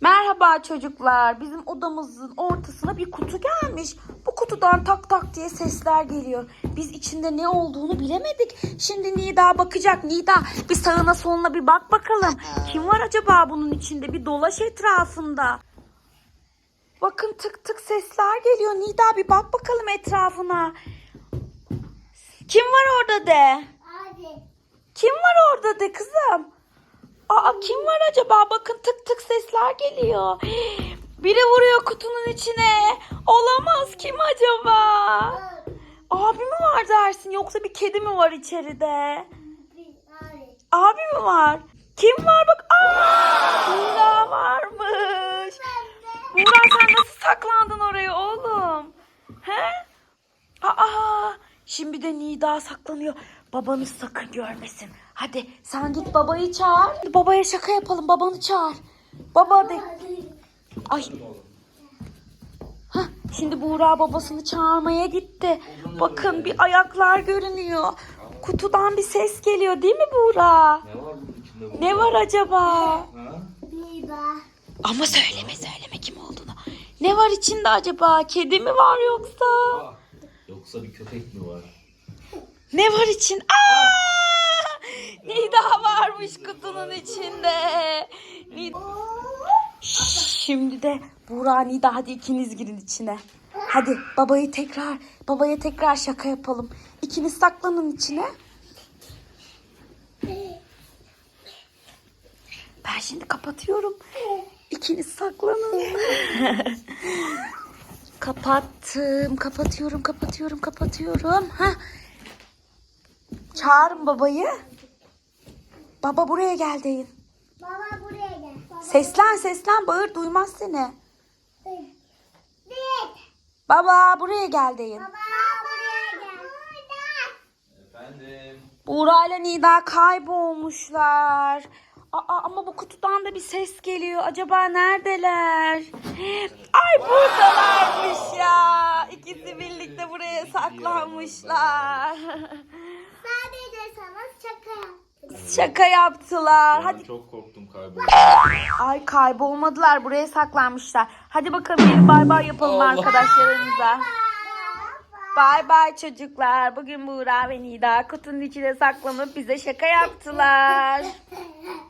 Merhaba çocuklar. Bizim odamızın ortasına bir kutu gelmiş. Bu kutudan tak tak diye sesler geliyor. Biz içinde ne olduğunu bilemedik. Şimdi Nida bakacak. Nida bir sağına soluna bir bak bakalım. Kim var acaba bunun içinde? Bir dolaş etrafında. Bakın tık tık sesler geliyor. Nida bir bak bakalım etrafına. Kim var orada de? Hadi. Kim var orada de kızım? Aa kim var acaba? Bakın tık tık sesler geliyor. Biri vuruyor kutunun içine. Olamaz kim acaba? Abi mi var dersin yoksa bir kedi mi var içeride? Abi mi var? Kim var bak? Aa! Buğra varmış. Buğra sen nasıl saklandın oraya oğlum? He? Aa! Şimdi de Nida saklanıyor. Babanız sakın görmesin. Hadi sen git babayı çağır. Babaya şaka yapalım. Babanı çağır. Baba de. Ay. Hah, şimdi Buğra babasını çağırmaya gitti. Bakın bir ayaklar görünüyor. Kutudan bir ses geliyor değil mi Buğra? Ne var bunun içinde bu? Ne var acaba? Ama söyleme söyleme kim olduğunu. Ne var içinde acaba? Kedi mi var yoksa? Yoksa bir köpek mi var? Ne var için? Aa! Nida varmış kutunun içinde. Nida. Şimdi de Buğra Nida hadi ikiniz girin içine. Hadi babayı tekrar babaya tekrar şaka yapalım. İkiniz saklanın içine. Ben şimdi kapatıyorum. İkiniz saklanın. Kapattım. Kapatıyorum, kapatıyorum, kapatıyorum. Ha. Çağırın babayı. Baba buraya gel deyin. Baba buraya gel. Baba. Seslen seslen bağır duymaz seni. Bir. Baba buraya gel deyin. Baba buraya gel. Burada. Efendim. Buğra ile Nida kaybolmuşlar. Aa, ama bu kutudan da bir ses geliyor. Acaba neredeler? Ay buradalarmış ya. İkisi birlikte buraya saklanmışlar. Şaka yaptım. Şaka yaptılar. Hadi çok korktum kayboldu. Ay kaybolmadılar. Buraya saklanmışlar. Hadi bakalım bir bay bay yapalım Allah. arkadaşlarımıza. Bay bay çocuklar. Bugün Buğra ve Nida kutunun içine saklanıp bize şaka yaptılar.